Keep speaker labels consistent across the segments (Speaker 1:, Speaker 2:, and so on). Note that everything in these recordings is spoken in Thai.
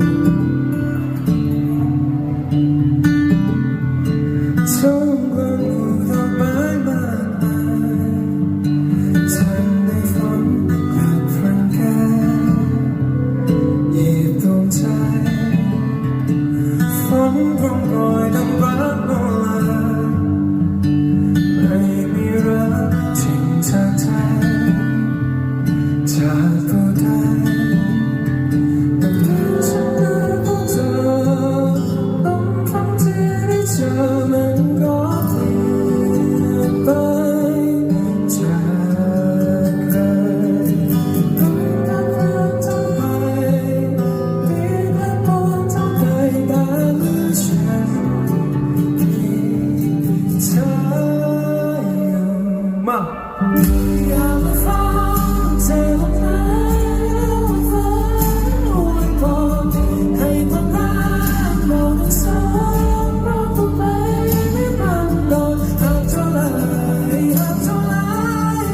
Speaker 1: Thank you.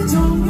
Speaker 1: don't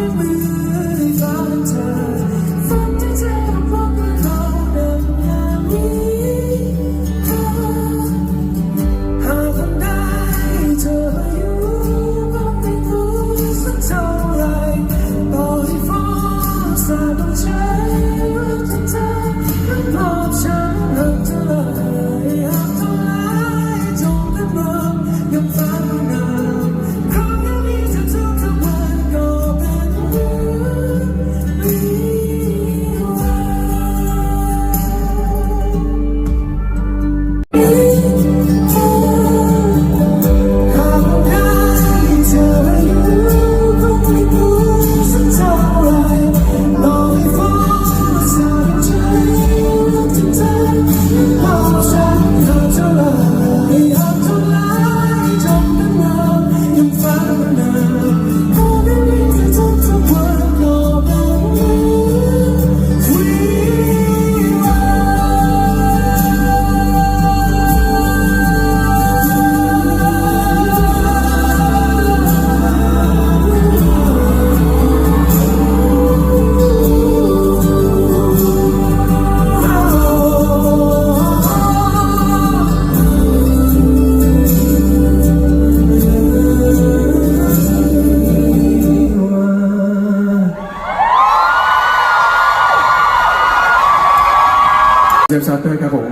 Speaker 1: เจมส์ชาร์เตอร์ครับผม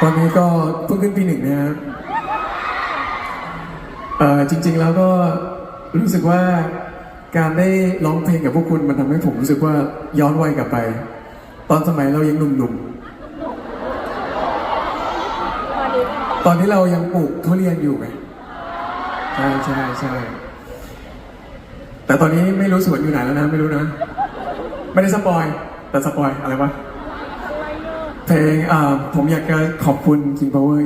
Speaker 1: ตอนนี้ก็เพิ่งขึ้นปีหนึ่งนะครับจริง ๆ แล้วก็รู้สึกว่าการได้ร้องเพลงกับพวกคุณมันทำให้ผมรู้สึกว่าย้อนวัยกลับไป ตอนสมัยเรายังหนุ่มๆ ตอนที่เรายังปลูกทุเรียนอยู่ไงใช่ใช่ใช่แต่ตอนนี้ไม่รู้สวนอยู่ไหนแล้วนะ ไม่รู้นะ ไม่ได้สปอย แต่สปอยอะไรวะเพลงอ่าผมอยากจะขอบคุณ King Power